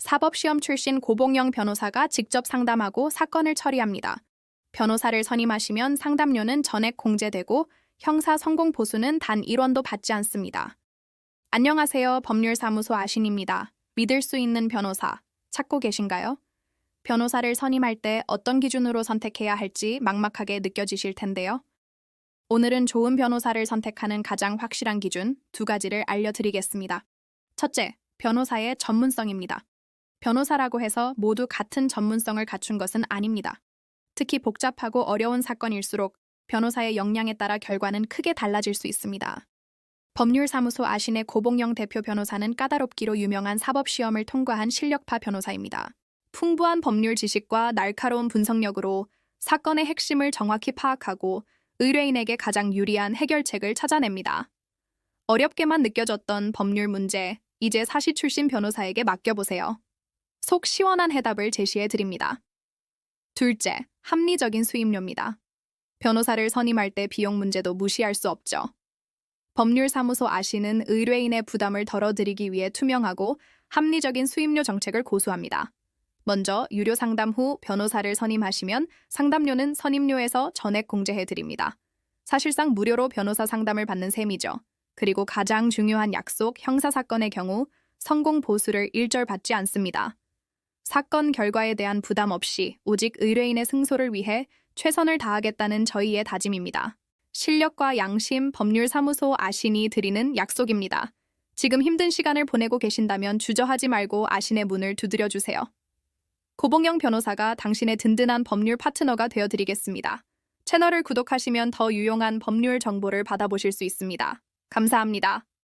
사법시험 출신 고봉영 변호사가 직접 상담하고 사건을 처리합니다. 변호사를 선임하시면 상담료는 전액 공제되고 형사 성공 보수는 단 1원도 받지 않습니다. 안녕하세요. 법률사무소 아신입니다. 믿을 수 있는 변호사 찾고 계신가요? 변호사를 선임할 때 어떤 기준으로 선택해야 할지 막막하게 느껴지실 텐데요. 오늘은 좋은 변호사를 선택하는 가장 확실한 기준 두 가지를 알려드리겠습니다. 첫째, 변호사의 전문성입니다. 변호사라고 해서 모두 같은 전문성을 갖춘 것은 아닙니다. 특히 복잡하고 어려운 사건일수록 변호사의 역량에 따라 결과는 크게 달라질 수 있습니다. 법률사무소 아신의 고봉영 대표 변호사는 까다롭기로 유명한 사법시험을 통과한 실력파 변호사입니다. 풍부한 법률 지식과 날카로운 분석력으로 사건의 핵심을 정확히 파악하고 의뢰인에게 가장 유리한 해결책을 찾아냅니다. 어렵게만 느껴졌던 법률 문제, 이제 사시 출신 변호사에게 맡겨보세요. 속 시원한 해답을 제시해 드립니다. 둘째, 합리적인 수임료입니다. 변호사를 선임할 때 비용 문제도 무시할 수 없죠. 법률사무소 아시는 의뢰인의 부담을 덜어드리기 위해 투명하고 합리적인 수임료 정책을 고수합니다. 먼저 유료 상담 후 변호사를 선임하시면 상담료는 선임료에서 전액 공제해 드립니다. 사실상 무료로 변호사 상담을 받는 셈이죠. 그리고 가장 중요한 약속 형사 사건의 경우 성공 보수를 일절 받지 않습니다. 사건 결과에 대한 부담 없이 오직 의뢰인의 승소를 위해 최선을 다하겠다는 저희의 다짐입니다. 실력과 양심 법률사무소 아신이 드리는 약속입니다. 지금 힘든 시간을 보내고 계신다면 주저하지 말고 아신의 문을 두드려 주세요. 고봉영 변호사가 당신의 든든한 법률 파트너가 되어 드리겠습니다. 채널을 구독하시면 더 유용한 법률 정보를 받아보실 수 있습니다. 감사합니다.